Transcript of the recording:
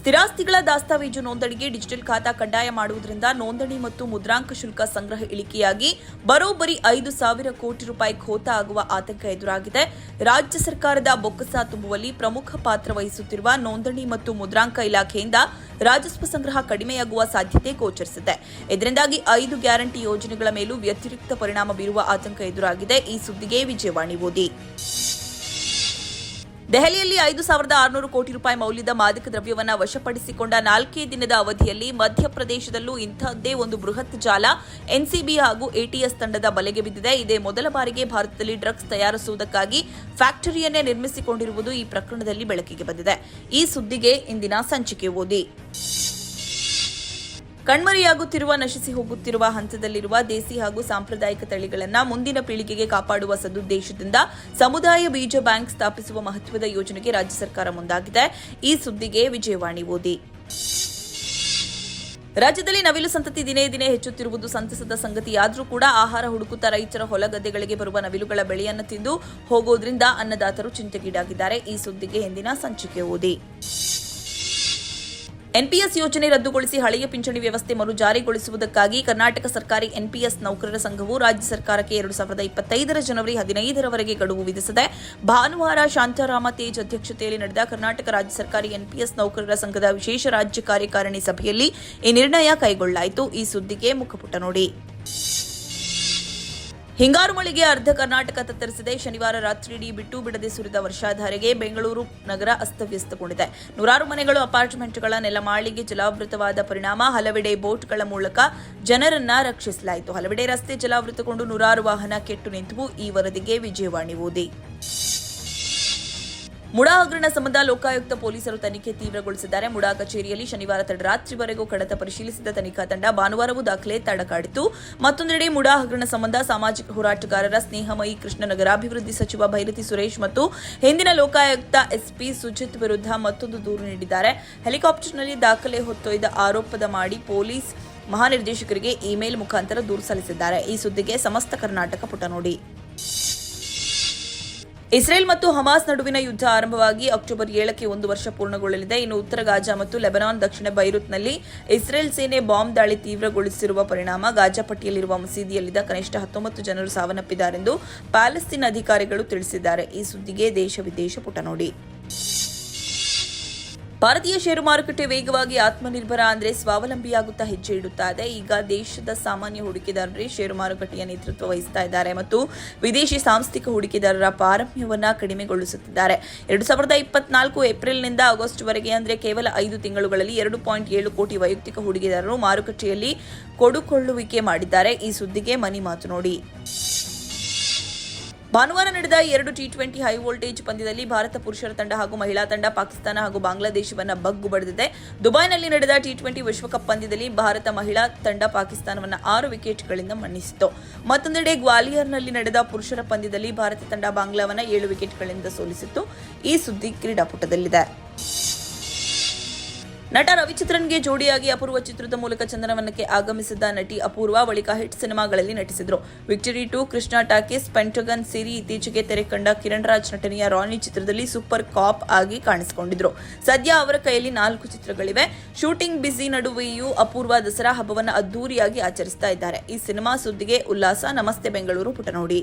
ಸ್ಥಿರಾಸ್ತಿಗಳ ದಾಸ್ತಾವೇಜು ನೋಂದಣಿಗೆ ಡಿಜಿಟಲ್ ಖಾತಾ ಕಡ್ಡಾಯ ಮಾಡುವುದರಿಂದ ನೋಂದಣಿ ಮತ್ತು ಮುದ್ರಾಂಕ ಶುಲ್ಕ ಸಂಗ್ರಹ ಇಳಿಕೆಯಾಗಿ ಬರೋಬ್ಬರಿ ಐದು ಸಾವಿರ ಕೋಟಿ ರೂಪಾಯಿ ಖೋತ ಆಗುವ ಆತಂಕ ಎದುರಾಗಿದೆ. ರಾಜ್ಯ ಸರ್ಕಾರದ ಬೊಕ್ಕಸ ತುಂಬುವಲ್ಲಿ ಪ್ರಮುಖ ಪಾತ್ರ ವಹಿಸುತ್ತಿರುವ ನೋಂದಣಿ ಮತ್ತು ಮುದ್ರಾಂಕ ಇಲಾಖೆಯಿಂದ ರಾಜಸ್ವ ಸಂಗ್ರಹ ಕಡಿಮೆಯಾಗುವ ಸಾಧ್ಯತೆ ಗೋಚರಿಸಿದೆ. ಇದರಿಂದಾಗಿ ಐದು ಗ್ಯಾರಂಟಿ ಯೋಜನೆಗಳ ಮೇಲೂ ವ್ಯತಿರಿಕ್ತ ಪರಿಣಾಮ ಬೀರುವ ಆತಂಕ ಎದುರಾಗಿದೆ. ಈ ಸುದ್ದಿಗೆ ವಿಜಯವಾಣಿ ಓದಿ. ದೆಹಲಿಯಲ್ಲಿ ಐದು ಸಾವಿರದ ಆರುನೂರು ಕೋಟಿ ರೂಪಾಯಿ ಮೌಲ್ಯದ ಮಾದಕ ದ್ರವ್ಯವನ್ನು ವಶಪಡಿಸಿಕೊಂಡ ನಾಲ್ಕೇ ದಿನದ ಅವಧಿಯಲ್ಲಿ ಮಧ್ಯಪ್ರದೇಶದಲ್ಲೂ ಇಂಥದ್ದೇ ಒಂದು ಬೃಹತ್ ಜಾಲ ಎನ್ಸಿಬಿ ಹಾಗೂ ಎಟಿಎಸ್ ತಂಡದ ಬಲೆಗೆ ಬಿದ್ದಿದೆ. ಇದೇ ಮೊದಲ ಬಾರಿಗೆ ಭಾರತದಲ್ಲಿ ಡ್ರಗ್ಸ್ ತಯಾರಿಸುವುದಕ್ಕಾಗಿ ಫ್ಯಾಕ್ಟರಿಯನ್ನೇ ನಿರ್ಮಿಸಿಕೊಂಡಿರುವುದು ಈ ಪ್ರಕರಣದಲ್ಲಿ ಬೆಳಕಿಗೆ ಬಂದಿದೆ. ಈ ಸುದ್ದಿಗೆ ಇಂದಿನ ಸಂಚಿಕೆ ಓದಿ. ಕಣ್ಮರೆಯಾಗುತ್ತಿರುವ, ನಶಿಸಿ ಹೋಗುತ್ತಿರುವ ಹಂತದಲ್ಲಿರುವ ದೇಸಿ ಹಾಗೂ ಸಾಂಪ್ರದಾಯಿಕ ತಳಿಗಳನ್ನು ಮುಂದಿನ ಪೀಳಿಗೆಗೆ ಕಾಪಾಡುವ ಸದುದ್ದೇಶದಿಂದ ಸಮುದಾಯ ಬೀಜ ಬ್ಯಾಂಕ್ ಸ್ಥಾಪಿಸುವ ಮಹತ್ವದ ಯೋಜನೆಗೆ ರಾಜ್ಯ ಸರ್ಕಾರ ಮುಂದಾಗಿದೆ. ಈ ಸುದ್ದಿಗೆ ವಿಜಯವಾಣಿ ಓದಿ. ರಾಜ್ಯದಲ್ಲಿ ನವಿಲು ಸಂತತಿ ದಿನೇ ದಿನೇ ಹೆಚ್ಚುತ್ತಿರುವುದು ಸಂತಸದ ಸಂಗತಿಯಾದರೂ ಕೂಡ ಆಹಾರ ಹುಡುಕುತ್ತಾ ರೈತರ ಹೊಲ ಗದ್ದೆಗಳಿಗೆ ಬರುವ ನವಿಲುಗಳ ಬೆಳೆಯನ್ನು ತಿಂದು ಹೋಗೋದ್ರಿಂದ ಅನ್ನದಾತರು ಚಿಂತೆಗೀಡಾಗಿದ್ದಾರೆ. ಈ ಸುದ್ದಿಗೆ ಹಿಂದಿನ ಸಂಚಿಕೆ ಓದಿ. ಎನ್ಪಿಎಸ್ ಯೋಜನೆ ರದ್ದುಗೊಳಿಸಿ ಹಳೆಯ ಪಿಂಚಣಿ ವ್ಯವಸ್ಥೆ ಮರು ಜಾರಿಗೊಳಿಸುವುದಕ್ಕಾಗಿ ಕರ್ನಾಟಕ ಸರ್ಕಾರಿ ಎನ್ಪಿಎಸ್ ನೌಕರರ ಸಂಘವು ರಾಜ್ಯ ಸರ್ಕಾರಕ್ಕೆ ಎರಡು ಸಾವಿರದ ಇಪ್ಪತ್ತೈದರ ಜನವರಿ ಹದಿನೈದರವರೆಗೆ ಗಡುವು ವಿಧಿಸಿದೆ, ಭಾನುವಾರ ಶಾಂತಾರಾಮ ತೇಜ್ ಅಧ್ಯಕ್ಷತೆಯಲ್ಲಿ ನಡೆದ ಕರ್ನಾಟಕ ರಾಜ್ಯ ಸರ್ಕಾರಿ ಎನ್ಪಿಎಸ್ ನೌಕರರ ಸಂಘದ ವಿಶೇಷ ರಾಜ್ಯ ಕಾರ್ಯಕಾರಿಣಿ ಸಭೆಯಲ್ಲಿ ಈ ನಿರ್ಣಯ ಕೈಗೊಳ್ಳಲಾಯಿತು ಈ ಸುದ್ದಿಗೆ ಮುಖಪುಟ ನೋಡಿ. ಹಿಂಗಾರು ಮಳೆಗೆ ಅರ್ಧ ಕರ್ನಾಟಕ ತತ್ತರಿಸಿದೆ. ಶನಿವಾರ ರಾತ್ರಿಯಿಡೀ ಬಿಟ್ಟು ಬಿಡದೆ ಸುರಿದ ವರ್ಷಾಧಾರೆಗೆ ಬೆಂಗಳೂರು ನಗರ ಅಸ್ತವ್ಯಸ್ತಗೊಂಡಿದೆ. ನೂರಾರು ಮನೆಗಳು, ಅಪಾರ್ಟ್ಮೆಂಟ್ಗಳ ನೆಲಮಾಳಿಗೆ ಜಲಾವೃತವಾದ ಪರಿಣಾಮ. ಹಲವೆಡೆ ಬೋಟ್ಗಳ ಮೂಲಕ ಜನರನ್ನ ರಕ್ಷಿಸಲಾಯಿತು. ಹಲವೆಡೆ ರಸ್ತೆ ಜಲಾವೃತಗೊಂಡು ನೂರಾರು ವಾಹನ ಕೆಟ್ಟು ನಿಂತವು. ಈ ವರದಿಗೆ ವಿಜಯವಾಣಿ ಓದಿ. ಮುಡಾ ಹಗರಣ ಸಂಬಂಧ ಲೋಕಾಯುಕ್ತ ಪೊಲೀಸರು ತನಿಖೆ ತೀವ್ರಗೊಳಿಸಿದ್ದಾರೆ. ಮುಡಾ ಕಚೇರಿಯಲ್ಲಿ ಶನಿವಾರ ತಡರಾತ್ರಿವರೆಗೂ ಕಡತ ಪರಿಶೀಲಿಸಿದ ತನಿಖಾ ತಂಡ ಭಾನುವಾರವೂ ದಾಖಲೆ ತಡಕಾಡಿತು ಮತ್ತೊಂದೆಡೆ ಮುಡಾ ಹಗರಣ ಸಂಬಂಧ ಸಾಮಾಜಿಕ ಹೋರಾಟಗಾರರ ಸ್ನೇಹಮಯಿ ಕೃಷ್ಣ ನಗರಾಭಿವೃದ್ಧಿ ಸಚಿವ ಭೈರತಿ ಸುರೇಶ್ ಮತ್ತು ಹಿಂದಿನ ಲೋಕಾಯುಕ್ತ ಎಸ್ಪಿ ಸುಜಿತ್ ವಿರುದ್ಧ ಮತ್ತೊಂದು ದೂರು ನೀಡಿದ್ದಾರೆ. ಹೆಲಿಕಾಪ್ಟರ್ನಲ್ಲಿ ದಾಖಲೆ ಹೊತ್ತೊಯ್ದ ಆರೋಪದ ಮಾಡಿ ಪೊಲೀಸ್ ಮಹಾನಿರ್ದೇಶಕರಿಗೆ ಇಮೇಲ್ ಮುಖಾಂತರ ದೂರು ಸಲ್ಲಿಸಿದ್ದಾರೆ. ಈ ಸುದ್ದಿಗೆ ಸಮಸ್ತ ಕರ್ನಾಟಕ ಪುಟ ನೋಡಿ. ಇಸ್ರೇಲ್ ಮತ್ತು ಹಮಾಸ್ ನಡುವಿನ ಯುದ್ಧ ಆರಂಭವಾಗಿ ಅಕ್ಟೋಬರ್ ಏಳಕ್ಕೆ ಒಂದು ವರ್ಷ ಪೂರ್ಣಗೊಳ್ಳಲಿದೆ. ಇನ್ನು ಉತ್ತರ ಗಾಜಾ ಮತ್ತು ಲೆಬನಾನ್, ದಕ್ಷಿಣ ಬೈರುತ್ನಲ್ಲಿ ಇಸ್ರೇಲ್ ಸೇನೆ ಬಾಂಬ್ ದಾಳಿ ತೀವ್ರಗೊಳಿಸಿರುವ ಪರಿಣಾಮ ಗಾಜಾ ಪಟ್ಟಿಯಲ್ಲಿರುವ ಮಸೀದಿಯಲ್ಲಿದ್ದ ಕನಿಷ್ಠ ಹತ್ತೊಂಬತ್ತು ಜನರು ಸಾವನ್ನಪ್ಪಿದ್ದಾರೆಂದು ಪ್ಯಾಲೆಸ್ತೀನ್ ಅಧಿಕಾರಿಗಳು ತಿಳಿಸಿದ್ದಾರೆ. ಈ ಸುದ್ದಿಗೆ ದೇಶ ವಿದೇಶ ಪುಟ ನೋಡಿ. ಭಾರತೀಯ ಷೇರು ಮಾರುಕಟ್ಟೆ ವೇಗವಾಗಿ ಆತ್ಮನಿರ್ಭರ ಅಂದರೆ ಸ್ವಾವಲಂಬಿಯಾಗುತ್ತಾ ಹೆಜ್ಜೆ ಇಡುತ್ತಾ ಇದೆ. ಈಗ ದೇಶದ ಸಾಮಾನ್ಯ ಹೂಡಿಕೆದಾರರೇ ಷೇರು ಮಾರುಕಟ್ಟೆಯ ನೇತೃತ್ವ ವಹಿಸ್ತಾ ಇದ್ದಾರೆ ಮತ್ತು ವಿದೇಶಿ ಸಾಂಸ್ಥಿಕ ಹೂಡಿಕೆದಾರರ ಪಾರಮ್ಯವನ್ನು ಕಡಿಮೆಗೊಳಿಸುತ್ತಿದ್ದಾರೆ. ಎರಡು ಸಾವಿರದ ಇಪ್ಪತ್ನಾಲ್ಕು ಏಪ್ರಿಲ್ನಿಂದ ಆಗಸ್ಟ್ವರೆಗೆ ಅಂದರೆ ಕೇವಲ ಐದು ತಿಂಗಳುಗಳಲ್ಲಿ ಎರಡು ಪಾಯಿಂಟ್ ಏಳು ಕೋಟಿ ವೈಯಕ್ತಿಕ ಹೂಡಿಕೆದಾರರು ಮಾರುಕಟ್ಟೆಯಲ್ಲಿ ಕೊಡುಕೊಳ್ಳುವಿಕೆ ಮಾಡಿದ್ದಾರೆ. ಈ ಸುದ್ದಿಗೆ ಮನಿ ಮಾತು ನೋಡಿ. ಭಾನುವಾರ ನಡೆದ ಎರಡು ಟಿ ಟ್ವೆಂಟಿ ಹೈ ವೋಲ್ಟೇಜ್ ಪಂದ್ಯದಲ್ಲಿ ಭಾರತ ಪುರುಷರ ತಂಡ ಹಾಗೂ ಮಹಿಳಾ ತಂಡ, ಪಾಕಿಸ್ತಾನ ಹಾಗೂ ಬಾಂಗ್ಲಾದೇಶವನ್ನು ಬಗ್ಗು ಬಡಿದಿದೆ. ದುಬೈನಲ್ಲಿ ನಡೆದ ಟಿ ಟ್ವೆಂಟಿ ವಿಶ್ವಕಪ್ ಪಂದ್ಯದಲ್ಲಿ ಭಾರತ ಮಹಿಳಾ ತಂಡ ಪಾಕಿಸ್ತಾನವನ್ನು ಆರು ವಿಕೆಟ್ಗಳಿಂದ ಮಣ್ಣಿಸಿತು ಮತ್ತೊಂದೆಡೆ ಗ್ವಾಲಿಯರ್ನಲ್ಲಿ ನಡೆದ ಪುರುಷರ ಪಂದ್ಯದಲ್ಲಿ ಭಾರತ ತಂಡ ಬಾಂಗ್ಲಾವನ್ನು ಏಳು ವಿಕೆಟ್ಗಳಿಂದ ಸೋಲಿಸಿತ್ತು. ಈ ಸುದ್ದಿ ಕ್ರೀಡಾಪಟದಲ್ಲಿದೆ. ನಟ ರವಿಚಂದ್ರನ್ಗೆ ಜೋಡಿಯಾಗಿ ಅಪೂರ್ವ ಚಿತ್ರದ ಮೂಲಕ ಚಂದನವನಕ್ಕೆ ಆಗಮಿಸಿದ್ದ ನಟಿ ಅಪೂರ್ವ, ಬಳಿಕ ಹಿಟ್ ಸಿನಿಮಾಗಳಲ್ಲಿ ನಟಿಸಿದ್ರು. Victory two Krishna Talkies Pentagon ಸೇರಿ ಇತ್ತೀಚೆಗೆ ತೆರೆ ಕಂಡ ಕಿರಣ್ ರಾಜ್ ನಟನೆಯ ರಾಣಿ ಚಿತ್ರದಲ್ಲಿ ಸೂಪರ್ ಕಾಪ್ ಆಗಿ ಕಾಣಿಸಿಕೊಂಡಿದ್ರು. ಸದ್ಯ ಅವರ ಕೈಯಲ್ಲಿ ನಾಲ್ಕು ಚಿತ್ರಗಳಿವೆ. ಶೂಟಿಂಗ್ ಬ್ಯುಸಿ ನಡುವೆಯೂ ಅಪೂರ್ವ ದಸರಾ ಹಬ್ಬವನ್ನು ಅದ್ದೂರಿಯಾಗಿ ಆಚರಿಸ್ತಾ ಇದ್ದಾರೆ. ಈ ಸಿನಿಮಾ ಸುದ್ದಿಗೆ ಉಲ್ಲಾಸ. ನಮಸ್ತೆ, ಬೆಂಗಳೂರು ಪುಟ ನೋಡಿ